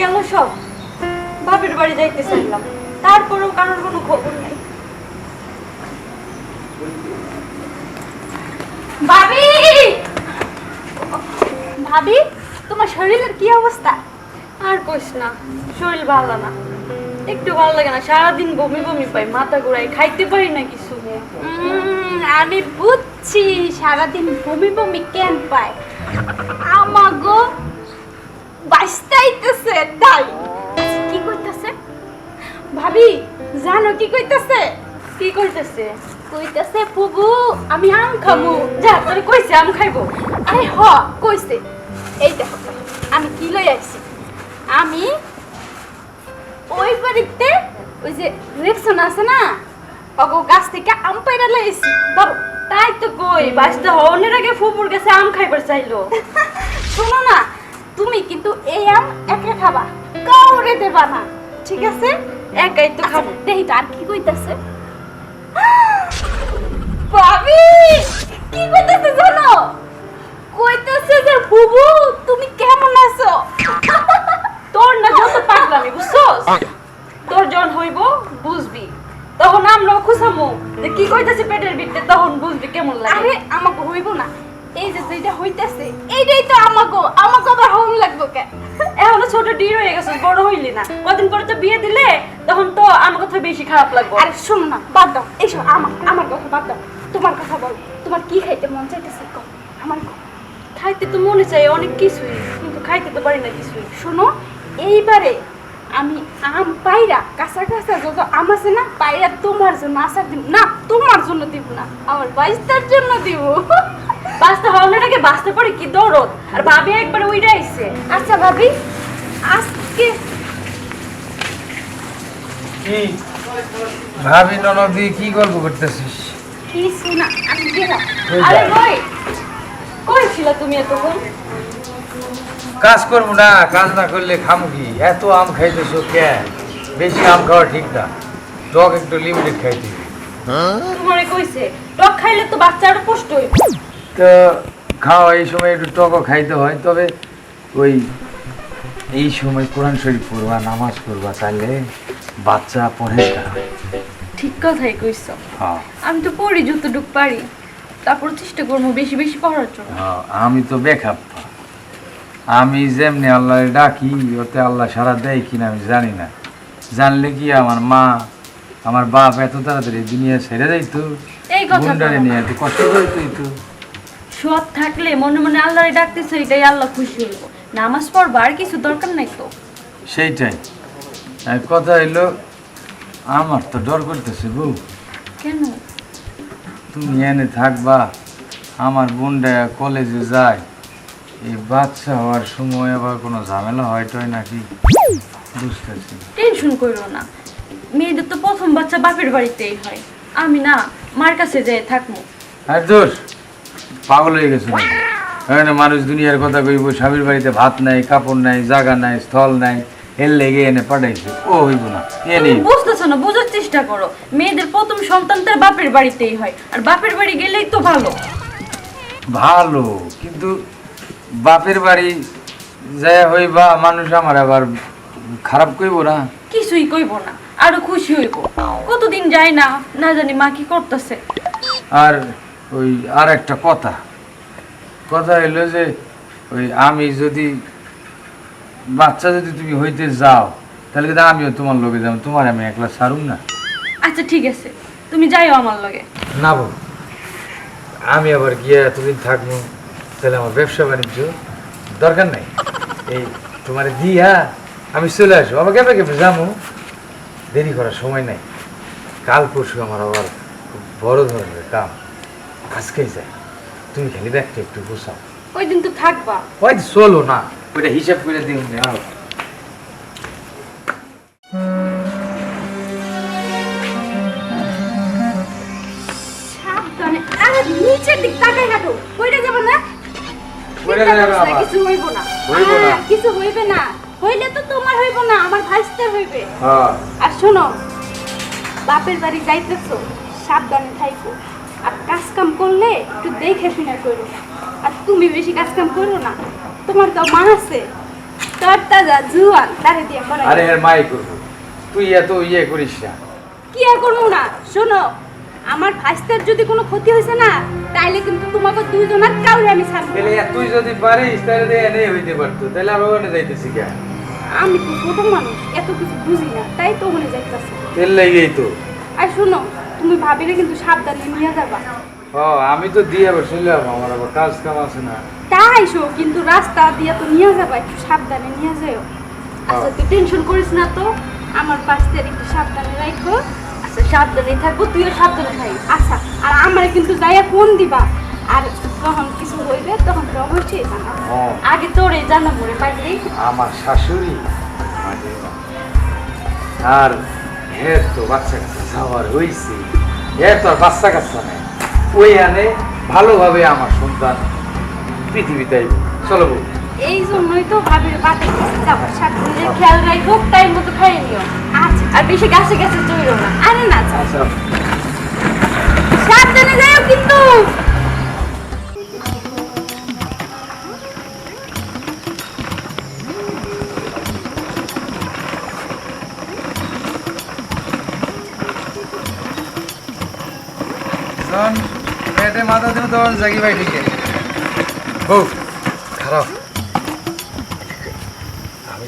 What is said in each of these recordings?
গেল সব। বাপের বাড়ি যাইতে চাইলাম। তারপরেও কারোর কোনো খবর নাই। ভাবি! ভাবি, তোমার শরীরের কি অবস্থা? আর কইস না, শরীর ভালো না। একটু ভালো লাগে না, সারাদিন বমি বমি পাই, মাথা ঘুরাই খাইতে পারি না কিছু। আমি বুঝছি, সারাদিন বমি বমি কেন পায়। আমাগো বাস্তাইতেছে তাই কি কইতাছে? ভাবি জানো কি কইতাছে? কি করতেছে কইতাছে ফুবু আমি আম খাব। যা তোর কইছে আম খাইবো। আরে হ কইছে। এই দেখো আমি কি লই আইছি? আমি ওই বাড়িতে ওই যে রেকশন আছে না অগো গাছ থেকে আম পাইরা লইছি ধরো তাই তো কই বাসটা হওয়ার আগে ফুপুর কাছে আম খাইবার চাইলো। শোনো না তুমি কিন্তু এই আম একা খাবা। কাউরে দেবা না ঠিক আছে? একাই তো খাব। আচ্ছা, দেখি তো আর কি কইতাছে? ভাবি কি কইতাছে জানো? কইতাছে যে বুবু তুমি কেমন আছো? তোর না যত পাগলামি বুঝছস? তোর জন হইব বুঝবি। তখন আমরাও খুশামু। যে কি কইতাছে পেটের ভিতরে তখন বুঝবি কেমন লাগে। আরে আমাকে হইব না। এই যে যেটা হইতাছে এইটাই তো আমাকে আমাকে আবার হোম লাগবো কে? এখনও ছোট ডির হয়ে গেছিস বড় হইলি না। কদিন পরে তো বিয়ে দিলে তখন তো আমার কথা বেশি খারাপ লাগবে। আরে শোনো না বাদ দাও। এইসব আমার আমার কথা বাদ দাও। তোমার কথা বল তোমার কি খাইতে মন চাইতেছে কও? আমার। খাইতে তো মনে চাই অনেক কিছুই কিন্তু খাইতে তো পারি না কিছুই। শোনো এইবারে আমি আম পাইরা কাঁচা কাঁচা যত আম আছে না পাইরা তোমার জন্য আশা দিব। না তোমার জন্য দিব না আমার বাইশটার জন্য দিব। বাঁচতে হওয়ার আগে বাঁচতে পারি কি দৌড়ত আর ভাবি একবার উইরে আইছে। আচ্ছা ভাবি আজকে কি? ভাবি ননদি কি গল্প করতেছিস? কিছু না আমি গেলাম। আরে? ভাই কই ছিল তুমি এতক্ষণ? কাজ করব না কাজ না করলে খামু কি? এত আম খাইতেছো কে? বেশি আম খাওয়া ঠিক না। টক একটু লিমিটেড খাইতে। তোমারে কইছে টক খাইলে তো হইব। খাওয়া এই সময় একটু টকও খাইতে হয় তবে ওই এই সময় কোরআন শরীফ পড়বা নামাজ পড়বা তাহলে বাচ্চা পরেজগার হয় ঠিক কথাই কইছো। হ্যাঁ। আমি তো পড়ি যতটুকু পারি তারপর চেষ্টা করব বেশি বেশি পড়ার জন্য। হ্যাঁ, আমি তো বেখাপ আমি যেমনি আল্লাহ ডাকি ওতে আল্লাহ সারা দেয় কিনা আমি জানি না। জানলে কি আমার মা আমার বাপ এত তাড়াতাড়ি দুনিয়া ছেড়ে যাইতো গুন্ডারে নিয়ে এত কষ্ট করতোই তো সৎ থাকলে মনে মনে আল্লাহরে ডাকতেছে এটাই আল্লাহ খুশি হইব। নামাজ পড়বা আর কিছু দরকার নাই তো? সেইটাই। কথা হইল আমার তো ডর করতেছে বউ। কেন? তুমি এনে থাকবা আমার বোনটা কলেজে যায়। এই বাচ্চা হওয়ার সময় আবার কোনো ঝামেলা হয় টয় নাকি? বুঝতেছি। টেনশন করো না। মেয়েদের তো প্রথম বাচ্চা বাপের বাড়িতেই হয়। আমি না মার কাছে যেয়ে থাকব। আর দোষ পাগল হয়ে গেছে নাকি? মানুষ দুনিয়ার কথা কইব স্বামীর বাড়িতে ভাত নাই কাপড় নাই জায়গা নাই স্থল নাই এর লেগে এনে পাঠাইছে। ও হইব না এ নেই বুঝতেছো না বোঝার চেষ্টা করো। মেয়েদের প্রথম সন্তান তার বাপের বাড়িতেই হয়। আর বাপের বাড়ি গেলেই তো ভালো। ভালো কিন্তু বাপের বাড়ি যায় হইবা মানুষ আমার আবার খারাপ কইব না? কিছুই কইব না আরও খুশি হইব। কতদিন যায় না না জানি মা কি করতেছে। আর ওই আর একটা কথা। কথা হইল যে ওই আমি যদি বাচ্চা যদি তুমি হইতে যাও তাহলে কিন্তু আমিও তোমার লগে যাব তোমার আমি একলা সারুম না। আচ্ছা ঠিক আছে তুমি যাইও আমার লগে। না বউ আমি আবার গিয়ে এতদিন থাকব। তাহলে আমার ব্যবসা বাণিজ্য দরকার নাই। এই তোমার দিয়া আমি চলে আসব। আমাকে কেমন কেমন যাব? দেরি করার সময় নাই। কাল পরশু আমার আবার খুব বড় ধরনের কাম। আজকেই যাই তুমি খালি ব্যাগটা একটু গুছাও। ওই দিন তো থাকবা। ওই চলো না। ওইটা হিসাব করে দিন কইরা যাবে আবার। কিছু হইব না। হইব না। কিছু হইবে না। হইলে তো তোমার হইব না আমার ভাইস্তার হইবে। হ্যাঁ। আর শোনো বাপের বাড়ি যাইতেছো সাবধানে থাইকো। আর কাজ কাম করলে একটু দেখে শুনে করো। আর তুমি বেশি কাজ কাম করো না। তোমার তো মা আছে। তোর তাজা জুয়ান তারে দিয়ে আরে এর মাই করব। তুই এত ইয়ে করিস না। কি আর করব না? শোনো আমার ভাইস্তার যদি কোনো ক্ষতি হয়েছে না তাইলে কিন্তু তোমাকে দুইজনের কাউরে আমি ছাড়বো না। তাহলে তুই যদি পারিস তাহলে এনে হইতে পারতো। তাহলে আমরা ওখানে যাইতেছি কে আমি তো ছোট মানুষ এত কিছু বুঝি না তাই তো মনে যাইতেছে। তেল লেগেই তো। আর শোনো তুমি ভাবিলে কিন্তু সাবধানে নিয়ে যাবা। ও আমি তো দিয়ে আবার যাব আমার আবার কাজ কাম আছে না। তাই শো কিন্তু রাস্তা দিয়ে তো নিয়ে যাবা একটু সাবধানে নিয়ে যাও আচ্ছা তুই টেনশন করিস না তো আমার পাশে একটু সাবধানে রাখো সাবধানে থাকব তুইও সাবধানে থাকিস। আচ্ছা আর আমারে কিন্তু যাইয়া ফোন দিবা। আর যখন কিছু হইবে তখন তো অবশ্যই জানাব। ও আগে তোরে জানাব রে পাইলি আমার শাশুড়ি। আর এর তো বাচ্চা কাচ্চা খাবার হয়েছে এর তো আর বাচ্চা কাচ্চা নেই। ওই আনে ভালোভাবে আমার সন্তান পৃথিবীতে। চলো বউ। এই জন্যই তো ভাবির বাতে যাব। সাবধানে নিজের খেয়াল রাখো টাইম মতো খাইয়ে নিও। আচ্ছা। আর বেশি গাছে গাছে চইরো না। আরে না। আচ্ছা। সাবধানে যাও কিন্তু। পেটে মাথা দিলে তোমার জাগি ভাই ঠিক খারাপ।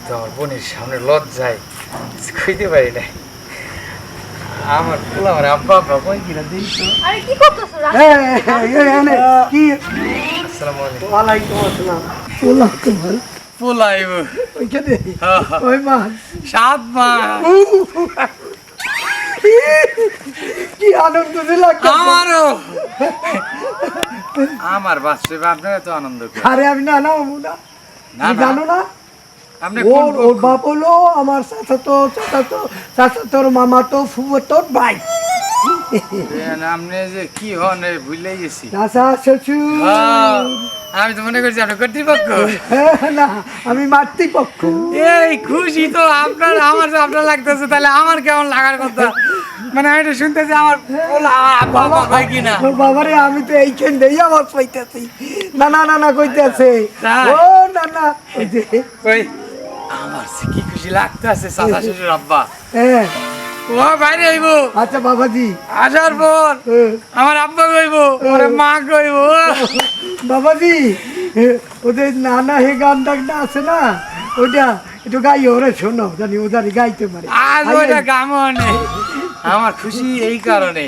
তো আমার বোনের সামনে লজ্জায় কিছু পারি না আমার পোলা আমার আব্বা আব্বা কই কিনা দিই আরে কি করতেছো কি আসসালামু আলাইকুম ওয়ালাইকুম আসসালাম তোমার পোলাইব ওই মা সাত মা কি আনন্দ দিলা আমারও আমার বাচ্চা আপনারা তো আনন্দ করে আরে আমি না না না। জানো না ওর ওর বাপ হলো আমার চাচাতো চাচাতো চাচাতোর ভাই। আপনি যে কি হন ভুলে গেছি। চাচা শ্বশুর। হ্যাঁ, আমি তো মনে করছি আপনি কর্তৃপক্ষ। হ্যাঁ, না আমি মাতৃপক্ষ। এই খুশি তো আপনার আমার আপনার লাগতেছে তাহলে আমার কেমন লাগার কথা? মানে আমি তো শুনতেছি আমার বাবা হয় কিনা? বাবারে আমি তো এইখান দেই আমার কইতেছি না না না না কইতেছে? ও না না ওই আমার কি খুশি লাগতেছে চাচা শ্বশুর আব্বা? হ্যাঁ ও বাইরে আইব। আচ্ছা বাবাজি। আসার পর। আমার আব্বা কইব ওরে মা কইব বাবাজি ওদের নানা হে গান ডাকটা আছে না ওটা একটু গাই ওরে শোনো জানি ও জানি গাইতে পারে। আজ ওইটা কামও নেই আমার খুশি এই কারণে।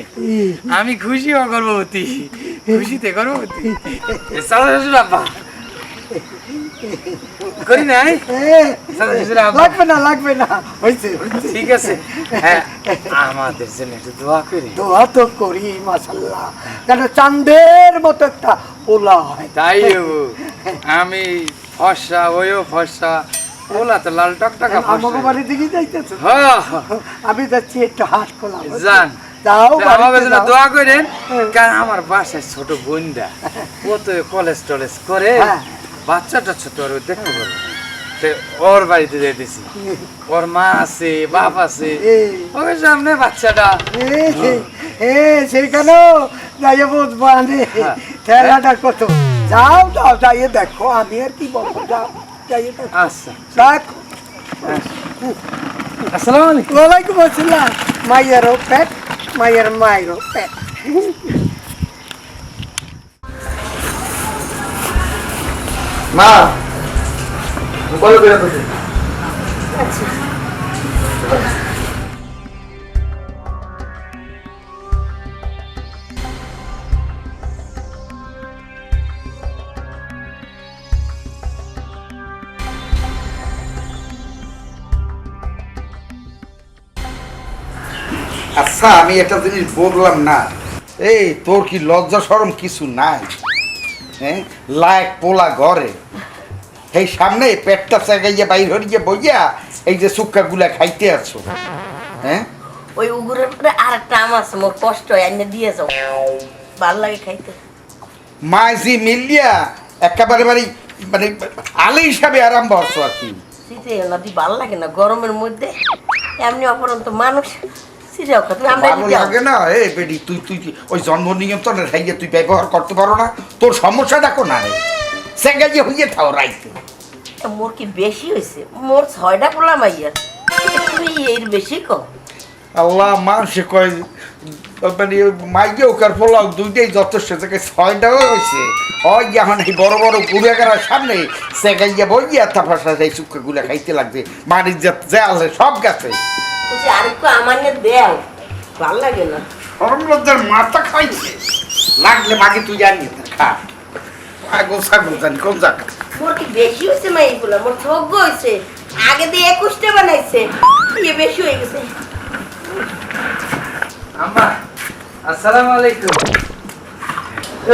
আমি খুশি ও গর্ভবতী। খুশিতে গর্ভবতী। চাচা শ্বশুর আব্বা। করি নাই? লাগবে না লাগবে না। হয়েছে। ঠিক আছে। হ্যাঁ আমাদের জন্য একটু দোয়া করি। দোয়া তো করি মাসাল্লাহ চান্দের মতো একটা পোলা হয়। তাই আমি ফর্সা ওইও ফর্সা। ওলা তো লাল টকটকা আমাকে বাড়ি দিকে যাইতেছো? হ্যাঁ আমি যাচ্ছি একটু হাট খোলা যান। দোয়া করেন। কারণ আমার বাসায় ছোট বোনটা। ও তো কলেজ টলেজ করে। হ্যাঁ। বাচ্চা টাচ্চা তো আর দেখতে পারে ওর বাড়িতে যাইতেছি ওর মা আছে বাপ আছে। এই। সামনে বাচ্চাটা। এ, সেখানেও যাইয়ে বুঝব আমি। হ্যাঁ। খেলাটা কত? যাও যাও যাইয়ে দেখো আমি আর কি বলব? যাও যাইয়ে দেখো। আচ্ছা। দেখো। আসসালামু আলাইকুম। ওয়ালাইকুম আসসালাম। মাইয়ারও পেট মাইয়ার মায়েরও পেট। মা বলো তো আচ্ছা। আমি একটা জিনিস বললাম না। এই তোর কি লজ্জা সরম কিছু নাই? হ্যাঁ? লায়ক পোলা ঘরে। এই সামনে পেটটা চাগাইয়া বাইর হরিয়ে বইয়া এই যে সুক্কা গুলা খাইতে আছো। হ্যাঁ? ওই উগুরের পরে আর একটা আম আছে মোর কষ্ট হয় এনে দিয়ে যাও। ভালো লাগে খাইতে। মাঝি মিলিয়া একেবারে বাড়ি মানে আলে হিসাবে আরম্ভ হচ্ছ আর কি। শীতে নদী ভালো লাগে না গরমের মধ্যে। এমনি অপরন্ত মানুষ ভালো লাগে না এই বেডি তুই তুই তুই ওই জন্ম নিয়ন্ত্রণের হাইয়ে তুই ব্যবহার করতে পারো না। তোর সমস্যাটা কোন আরে সেঙ্গাইয়ে হইয়ে থাও রাইতে। মোর কি বেশি হয়েছে মোর ছয়টা পোলা মাইয়া। তুমি এর বেশি কম আল্লাহ মানুষে কয় মানে মাইকে ওকার পোলাও দুইটাই যথেষ্ট থেকে ছয়টাও হয়েছে হয় এখন এই বড় বড় সামনে সেগাইয়া বইয়া তারপর সাথে এই সুখে গুলা খাইতে লাগছে মাটির যে জালে সব গেছে। বলছি আরেকটু আমার দেও। ভালো লাগে না। সরম লজ্জার মাথা খাইছে। লাগলে তুই জানি খা। আগো ছাগল জানি কোন মোর কি বেশি হয়েছে মাই পোলা মোর যোগ্য হয়েছে আগে দিয়ে একুশটা বানাইছে। ইয়ে বেশি হয়ে গেছে। আম্মা আসসালামু আলাইকুম।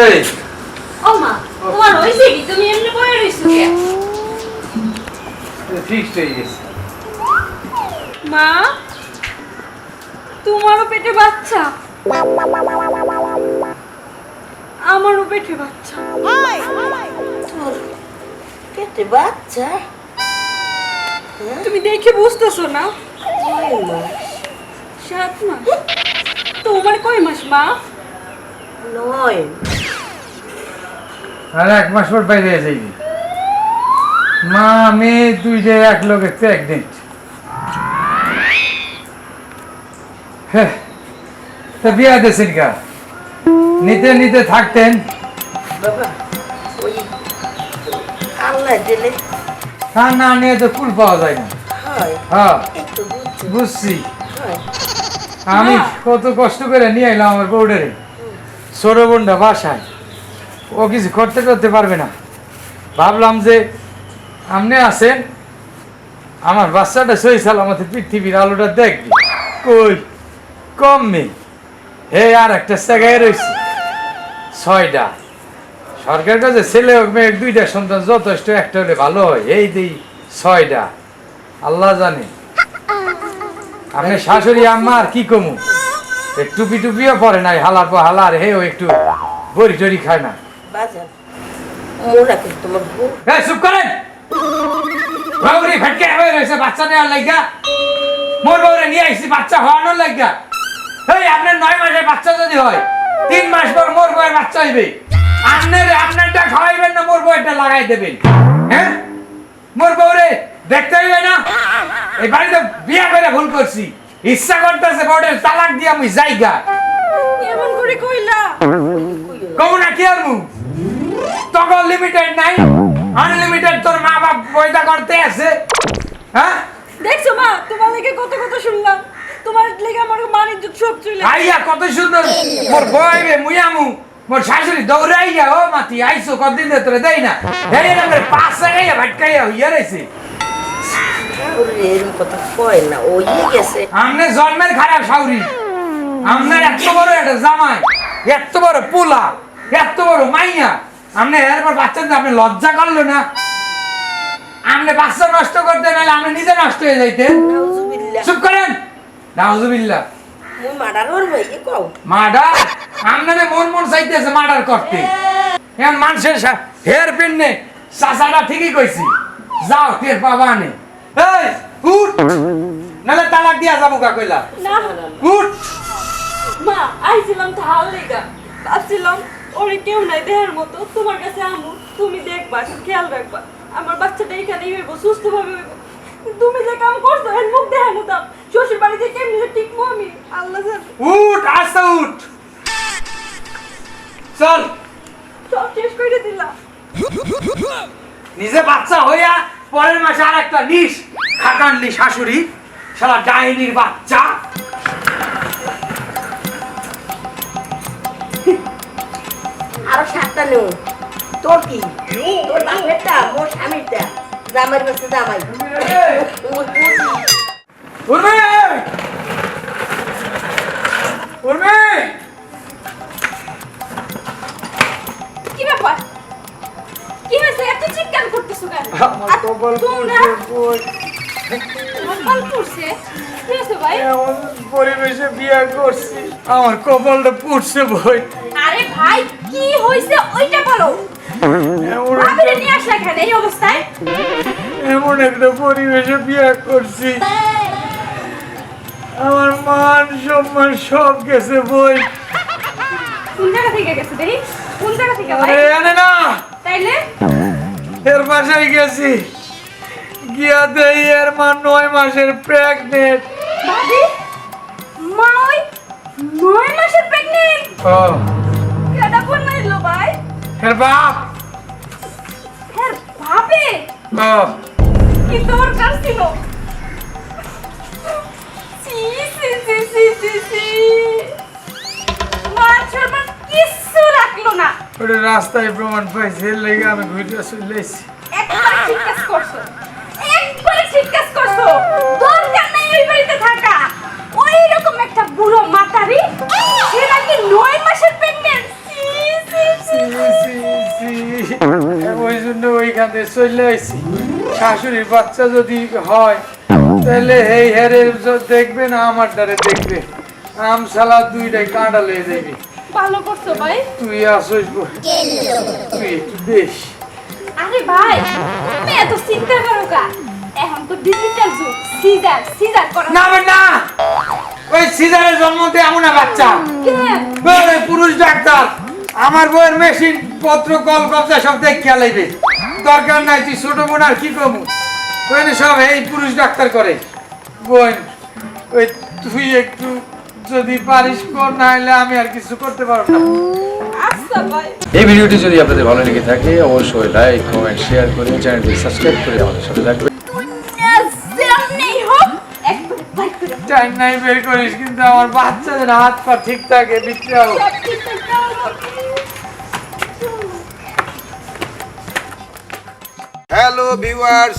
এই। ও মা তোমার হইছে কি তুমি এমনি বয়ে রইছো ফিক্সড হয়ে গেছে। মা তোমারও পেটে বাচ্চা? আমারও পেটে বাচ্চা। পেটে বাচ্চা? তুমি দেখে বুঝতেছো না? সাত মাস। তোমার কয় মাস মা? নয়। আর এক মাস পর বাইরে যাইবি। মা মেয়ে দুইটা এক লোকের প্রেগনেন্ট হ্যাঁ তা বিয়া দেশেন কা? নিতে নিতে থাকতেন। বাবা ওই আল্লাহ দিলে। তা না নিয়ে তো কুল পাওয়া যায় না। হ্যাঁ বুঝছি। বুঝছি। আমি কত কষ্ট করে নিয়ে এলাম আমার বউডারে সৌরবন্ডা বাসায়। ও কিছু করতে করতে পারবে না। ভাবলাম যে আপনি আছেন আমার বাচ্চাটা সই সালামতে পৃথিবীর আলোটা দেখবি। কই? কম নেই হে আর একটা জায়গায় রয়েছে ছয়টা। সরকার কাছে ছেলে হোক মেয়ে দুইটা সন্তান যথেষ্ট একটা হলে ভালো হয়। এই দিই ছয়টা। আল্লাহ জানে। আপনি শাশুড়ি আম্মা আর কি কমু? টুপি টুপিও পরে নাই হালার পর হালার হে ও একটু বড়ি টড়ি খায় না। চুপ করেন! বউরি ফটকে রয়েছে বাচ্চা নেওয়ার লাগা মোর বউরে নিয়ে আইছি বাচ্চা হওয়ানোর লাগা আপনার নয় মাসের বাচ্চা যদি হয় তিন মাস পর মোর বউয়ের বাচ্চা হইবে। আপনার আপনারটা খাওয়াইবেন না মোর বউয়েরটা লাগাই দেবেন। হ্যাঁ? মোর বউরে দেখতে হইবে না? এই বাড়িতে বিয়া করে ভুল করছি। ইচ্ছা করতেছে বউরের তালাক দিয়ে আমি যাইগা এমন করে কইলা। কমু না কি আর মু? তখন লিমিটেড নাই। আনলিমিটেড তোর মা বাপ পয়দা করতে আছে। হ্যাঁ? দেখছ মা তোমার লেগে কত কথা শুনলাম। তোমার লেগে আমার মানিজ্য সব চলে আইয়া কত সুন্দর। মোর বই রে মুয়ামু মোর শাশুড়ি দৌড়াইয়া ও মাতি আইসো কতদিন ধরে তোরে দেই না। এই নাম্বার পাঁচ লাগাইয়া ভাটকাইয়া হইয়া রইছে। এরকম কথা কয় না ওই গেছে। আমনে জন্মের খারাপ শাউরি। আমনের এত বড় একটা জামাই এত বড় পোলা এত বড় মাইয়া। এরপর বাচ্চা আপনি লজ্জা করল না? আমনে বাচ্চা নষ্ট করতে নাহলে আপনি নিজে নষ্ট হয়ে যাইতেন চুপ করেন। নাউজুবিল্লাহ। মুই মাডার ওর ভাই এ কও? মার্ডার? আমনে মন মন চাইতেছে মার্ডার করতে। এখন মানুষের হেয়ার পিন নে চাচাটা ঠিকই কইছি। যাও টের পাবা নে। এই উঠ! নাহলে তালাক দিয়া যাব কা কইলা। উঠ! মা আইছিলাম তো হাল লেগা। ভাবছিলাম ওরে কেউ নাই দেহের মতো তোমার কাছে আমু তুমি দেখবা খেয়াল রাখবা। আমার বাচ্চাটা এখানেই হইব সুস্থ ভাবে হইব। তুমি যে কাম করছ এর মুখ দেখানো দাম শ্বশুর বাড়িতে কেমনি টিকবো আমি আল্লাহ জানে উঠ আস্তে উঠ চল সব শেষ করে দিলাম নিজে বাচ্চা হইয়া পরের মাসে আর একটা নিস খাটানলি শাশুড়ি শালা ডাইনির বাচ্চা আরও সাতটা নেও তোর কি তোর বাপেরটা মোর স্বামীরটা জামাই ওই বুঝি উর্মি! উর্মি! কি ব্যাপার? কি হয়েছে? এত চিৎকার করতেছো কেন? আমার কপাল পুড়ছে, ভাই? পরিবেশে বিয়ে করছি। আমার কপালটা পুড়ছে বই আরে ভাই কি হয়েছে? ওইটা বলো। এমন একটা পরিবেশে বিয়ে করছি। আমার মান সম্মান সব গেছে বই। কোন জায়গা থেকে গেছে দেখি? কোন জায়গা থেকে? ভাই। আরে না। তাইলে? এর বাসায় গেছি। গিয়া দেই এর মা নয় মাসের প্রেগনেন্ট ভাবি মা ওই নয় মাসের প্রেগনেন্ট ও। কেডা ফোন মারলো ভাই? এর বাপ। ভাবে ও কি দরকার ছিল? সি সি সি মান সম্মান কিচ্ছু রাখল না। ওটা রাস্তায় প্রমাণ পাইছে এর লেগে আমি ঘুরে চলে এসেছি একবার ঠিক কাজ করছ। একবার ঠিক কাজ করছ। দরকার নাই ওই বাড়িতে থাকা। ওই রকম একটা বুড়ো মাতারি সে নাকি নয় মাসের প্রেগনেন্ট ওই জন্য ওইখান চলে আসছি শাশুড়ির বাচ্চা যদি হয় তাহলে এই হেরে দেখবে না আমার দ্বারে দেখবে? আম সালা দুইটাই কাঁটা লেগে ভালো করছ ভাই। তুই আসিস তুই একটু বেশ। আরে ভাই তুমি এত চিন্তা করো কা এখন তো ডিজিটাল যুগ। সিজার সিজার করা না না ওই সিজারের জন্ম দিয়ে এমন না বাচ্চা? ওই পুরুষ ডাক্তার। আমার বউয়ের মেশিন পত্র কল কবজা সব দেখ খেয়ালাইবে দরকার নাই তুই ছোট বোন আর কি কমু? ওখানে সব এই পুরুষ ডাক্তার করে। বোন ওই তুই একটু যদি পারিস কর না হলে আমি আর কিছু করতে পারব না। আচ্ছা ভাই। এই ভিডিওটি যদি আপনাদের ভালো লেগে থাকে অবশ্যই লাইক কমেন্ট শেয়ার করে চ্যানেলটি সাবস্ক্রাইব করে আমাদের সাথে থাকবেন। টাইম নাই বের করিস কিন্তু আমার বাচ্চাদের হাত পা ঠিক থাকে বিক্রাও hello viewers